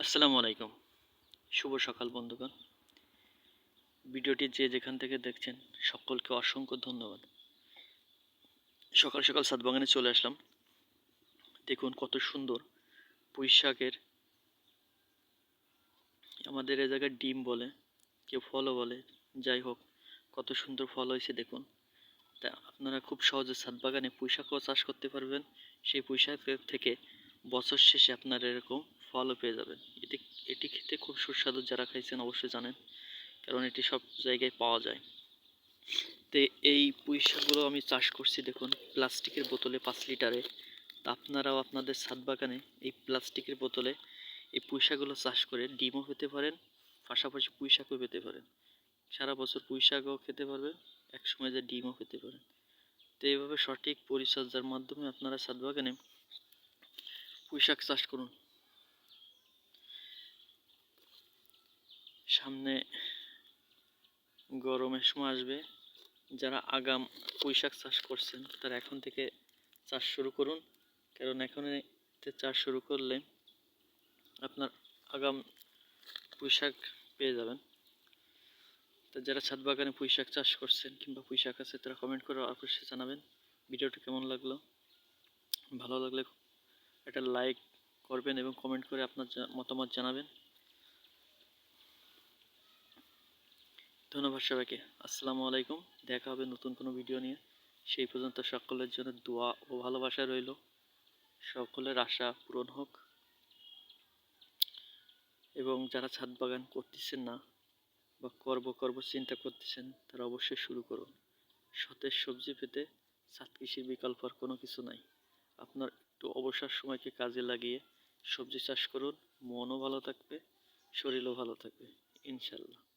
আসসালামু আলাইকুম। শুভ সকাল বন্ধুগণ। ভিডিওটি যে যেখান থেকে দেখছেন, সকলকে অসংখ্য ধন্যবাদ। সকাল সকাল সাত বাগানে চলে আসলাম। দেখুন কত সুন্দর পুঁই আমাদের এ জায়গায় ডিম বলে, কেউ ফলও বলে, যাই হোক, কত সুন্দর ফল হয়েছে দেখুন। তা আপনারা খুব সহজে সাত বাগানে পুঁই শাকও চাষ করতে পারবেন। সেই পুঁই শাকের থেকে বছর শেষে আপনারা এরকম ফলও পেয়ে যাবেন এটি এটি খেতে খুব সুস্বাদু যারা খাইছেন অবশ্যই জানেন, কারণ এটি সব জায়গায় পাওয়া যায়। তো এই পুঁই শাকগুলো আমি চাষ করছি, দেখুন, প্লাস্টিকের বোতলে পাঁচ লিটারে। তা আপনারাও আপনাদের ছাদ বাগানে এই প্লাস্টিকের বোতলে এই পুঁই শাকগুলো চাষ করে ডিমও পেতে পারেন, পাশাপাশি পুঁই শাকও পেতে পারেন। সারা বছর পুঁই শাকও খেতে পারবেন এক সময় যে ডিমও খেতে পারেন। তো এইভাবে সঠিক পরিচর্যার মাধ্যমে আপনারা ছাদ বাগানে পুঁই শাক চাষ করুন। সামনে গরমের সময় আসবে। যারা আগাম পুঁইশাক চাষ করছেন, তারা এখন থেকে চাষ শুরু করুন। কারণ এখন চাষ শুরু করলে আপনার আগাম পুঁইশাক পেয়ে যাবেন। তো যারা ছাদ বাগানে পুঁই শাক চাষ করছেন কিংবা পুঁইশাক আছে, তারা কমেন্ট করে অবশ্যই জানাবেন। ভিডিওটি কেমন লাগল? ভালো লাগলে একটা লাইক করবেন এবং কমেন্ট করে আপনার মতামত জানাবেন। ধন্যবাদ সবাইকে। আসসালামু আলাইকুম। দেখা হবে নতুন কোনো ভিডিও নিয়ে। সেই পর্যন্ত সকলের জন্য দোয়া ও ভালোবাসা রইল। সকলের আশা পূরণ হোক। এবং যারা ছাদ বাগান করতেছেন না বা করব করব চিন্তা করতেছেন, তারা অবশ্যই শুরু করুন। সতেজ সবজি পেতে ছাদ কৃষির বিকল্প আর কোনো কিছু নাই। আপনার একটু অবসর সময়কে কাজে লাগিয়ে সবজি চাষ করুন। মনও ভালো থাকবে, শরীরও ভালো থাকবে ইনশাল্লাহ